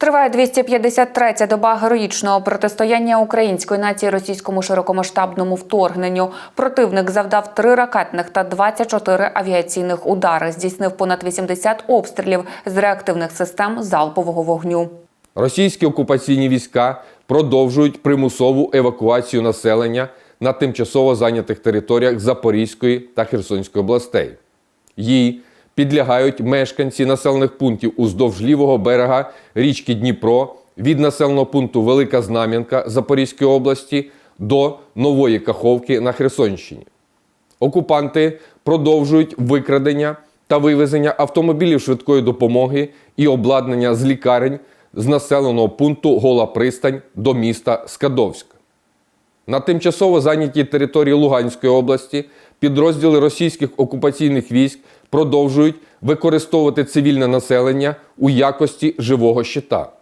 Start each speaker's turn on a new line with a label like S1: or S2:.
S1: Триває 253-я доба героїчного протистояння української нації російському широкомасштабному вторгненню. Противник завдав три ракетних та 24 авіаційних удари. Здійснив понад 80 обстрілів з реактивних систем залпового вогню.
S2: Російські окупаційні війська продовжують примусову евакуацію населення на тимчасово зайнятих територіях Запорізької та Херсонської областей. Їй підлягають мешканці населених пунктів уздовж лівого берега річки Дніпро від населеного пункту Велика Знам'янка Запорізької області до Нової Каховки на Херсонщині. Окупанти продовжують викрадення та вивезення автомобілів швидкої допомоги і обладнання з лікарень з населеного пункту Гола Пристань до міста Скадовська. На тимчасово зайнятій території Луганської області підрозділи російських окупаційних військ продовжують використовувати цивільне населення у якості живого щита.